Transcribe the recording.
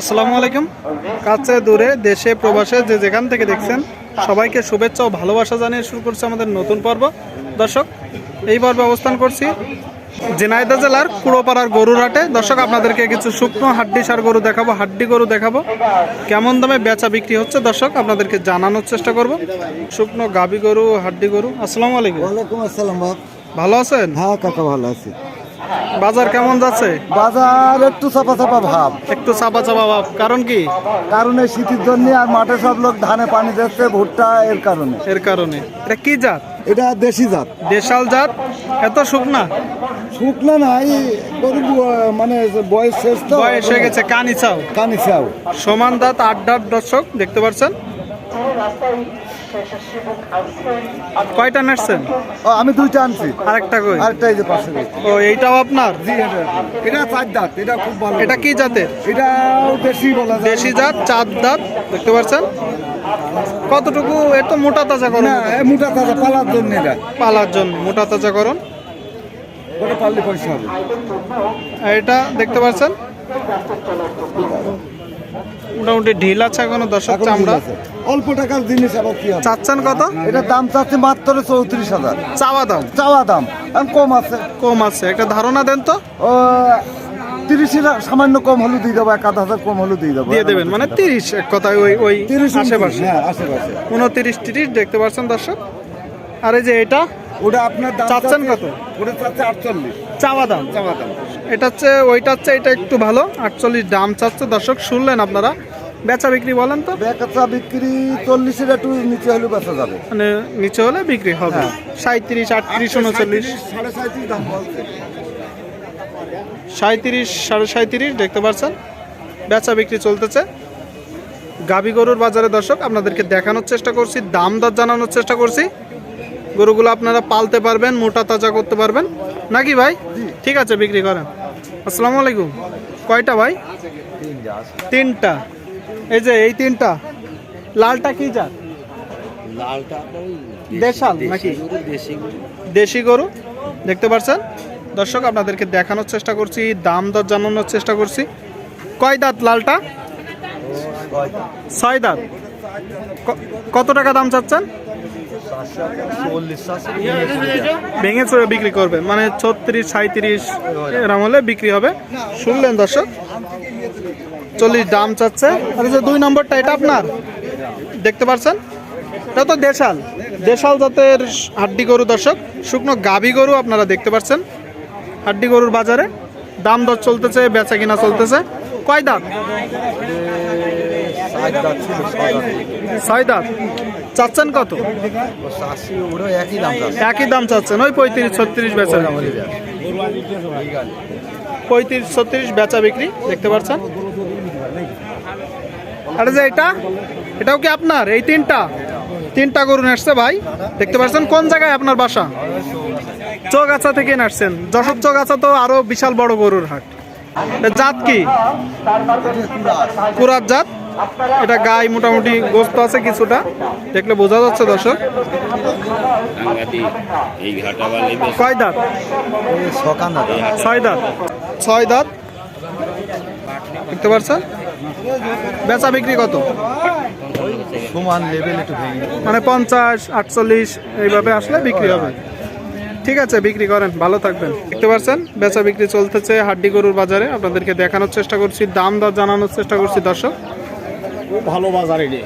আসসালামু আলাইকুম। কাছে দূরে দেশে প্রবাসে যে যেখান থেকে দেখছেন সবাইকে শুভেচ্ছা ও ভালোবাসা জানিয়ে শুরু করছে আমাদের নতুন পর্ব। দর্শক এই পর্বে অবস্থান করছি ঝিনাইদহ জেলার কুড়োপাড়ার গরুর হাটে। দর্শক আপনাদেরকে কিছু শুকনো হাড্ডি সার গরু দেখাবো হাড্ডি গরু দেখাবো। কেমন দামে বেচা বিক্রি হচ্ছে? দর্শক আপনাদেরকে জানানোর চেষ্টা করব। শুকনো গাবি গরু হাড্ডি গরু। আসসালামু আলাইকুম। ওয়ালাইকুম আসসালাম ভালো আছেন? হ্যাঁ কাকা ভালো আছি। বাজার কেমন যাচ্ছে? বাজার একটু চাপা চাপা ভাব। একটু চাপা চাপা ভাব। কারণ কি? কারণ এই শীতের জন্য আর মাঠে সব লোক ধানে পানি দিচ্ছে ভুট্টা এর কারণে। এর কারণে। এটা কি জাত? এটা দেশি জাত। দেশাল জাত? এত শুকনা? শুকনা নাই গরু মানে বয়স শেষ তো। বয়স হয়ে গেছে কানি চাও কানি চাও সমান দাঁত আট দাঁত দর্শক দেখতে পাচ্ছেন কয়টা নাচছেন ও, আমি দুইটা আনছি। আরেকটা কই? আরেকটা এই যে পাশে ও এইটাও আপনার? জি এটা। এটা চার দাঁত এটা খুব ভালো। এটা কি জাতের? এটাও দেশি বলা যায়। দেশি জাত চার দাঁত দেখতে পাচ্ছেন? কতটুকু? এত মোটা তাজা করুন না মোটা তাজা পালার জন্য এটা। পালার জন্য মোটা তাজা করুন ওটা পারলে পয়সা হবে। এটা দেখতে পাচ্ছেন? মোটামুটি ঢিল আছে এখনও দর্শক চামড়া। অল্প টাকার জিনিস আবার কি চাচ্ছেন কত? এটার দাম চাচ্ছে মাত্র চৌত্রিশ হাজার। চাওয়া দাম? চাওয়া দাম। কম আছে। কম আছে। একটা ধারণা দেন তো। ও তিরিশের সামান্য কম হলে দিয়ে দেবো এক আধ হাজার কম হলে দিয়ে দেবো। দিয়ে দেবেন। মানে তিরিশ এক কথায় ওই ওই তিরিশ আশেপাশে। হ্যাঁ আশেপাশে। উনতিরিশ তিরিশ দেখতে পাচ্ছেন দর্শক। আর এই যে এটা? ওটা আপনার চাচ্ছেন কত? ওটা চাচ্ছে আটচল্লিশ। চাওয়া দাম। চাওয়া দাম। এটা হচ্ছে ওইটা হচ্ছে এটা একটু ভালো। আটচল্লিশ দাম চাচ্ছে। দর্শক শুনলেন আপনারা। বেচা বিক্রি বলেন তো? বেচা বিক্রি চল্লিশের একটু নিচে হলে বেচা যাবে। মানে নিচে হলে বিক্রি হবে। সাঁত্রিশ আটত্রিশ উনচল্লিশ। সাড়ে সাঁত্রিশ দাম সাঁত্রিশ সাড়ে সাঁত্রিশ দেখতে পাচ্ছেন? বেচা বিক্রি চলতেছে। গাবি গরুর বাজারে দর্শক আপনাদেরকে দেখানোর চেষ্টা করছি দাম দর জানানোর চেষ্টা করছি। গরুগুলো আপনারা পালতে পারবেন মোটা তাজা করতে পারবেন। নাকি ভাই? ঠিক আছে বিক্রি করেন। আসসালামু আলাইকুম। কয়টা ভাই? তিনটা। এই যে এই তিনটা। লালটা কি জাত? লালটা দেশাল নাকি? দেশি গরু। দেশি গরু? দেখতে পাচ্ছেন দর্শক আপনাদেরকে দেখানোর চেষ্টা করছি দাম দর জানানোর চেষ্টা করছি। কয় দাঁত লালটা? ছয় দাঁত। কত টাকা দাম চাচ্ছেন? ভেঙে চড়ে বিক্রি করবেন মানে ছত্রিশ সাঁত্রিশ এরম হলে বিক্রি হবে। শুনলেন দর্শক? চল্লিশ দাম চাচ্ছে। আর যে দুই নম্বরটা এটা আপনার? দেখতে পাচ্ছেন এটা তো দেশাল। দেশাল জাতের হাড্ডি গরু দর্শক। শুকনো গাভী গরু আপনারা দেখতে পাচ্ছেন হাড্ডি গরুর বাজারে দাম দর চলতেছে বেচা কিনা চলতেছে। কয় দাঁত ছয় দাঁত চাচ্ছেন কত? একই দাম চাচ্ছেন, ওই পঁয়ত্রিশ, ছত্রিশ বেচা পঁয়ত্রিশ, ছত্রিশ বেচা বিক্রি, দেখতে পাচ্ছেন? আর যে এটা, এটাও কি আপনার? এই তিনটা তিনটা গরু নাচছে ভাই। দেখতে পাচ্ছেন কোন জায়গায় আপনার বাসা? চৌগাছা থেকে নাচছেন যশোর চৌগাছা তো আরও বিশাল বড় গরুর হাট। জাত কি? কুরাত জাত? এটা গায়ে মোটামুটি গোস্ত আছে কিছুটা। দেখলে বোঝা যাচ্ছে দর্শক। কয় দাঁত। ছয় দাঁত। ছয় দাঁত। দেখতে পাচ্ছেন বেচা বিক্রি কত? সমান লেভেল একটু মানে পঞ্চাশ আটচল্লিশ এইভাবে আসলে বিক্রি হবে। ঠিক আছে বিক্রি করেন ভালো থাকবেন। দেখতে পাচ্ছেন বেচা বিক্রি চলতেছে হাড্ডি গরুর বাজারে। আপনাদেরকে দেখানোর চেষ্টা করছি দাম দর জানানোর চেষ্টা করছি দর্শক। ভালো বাজারে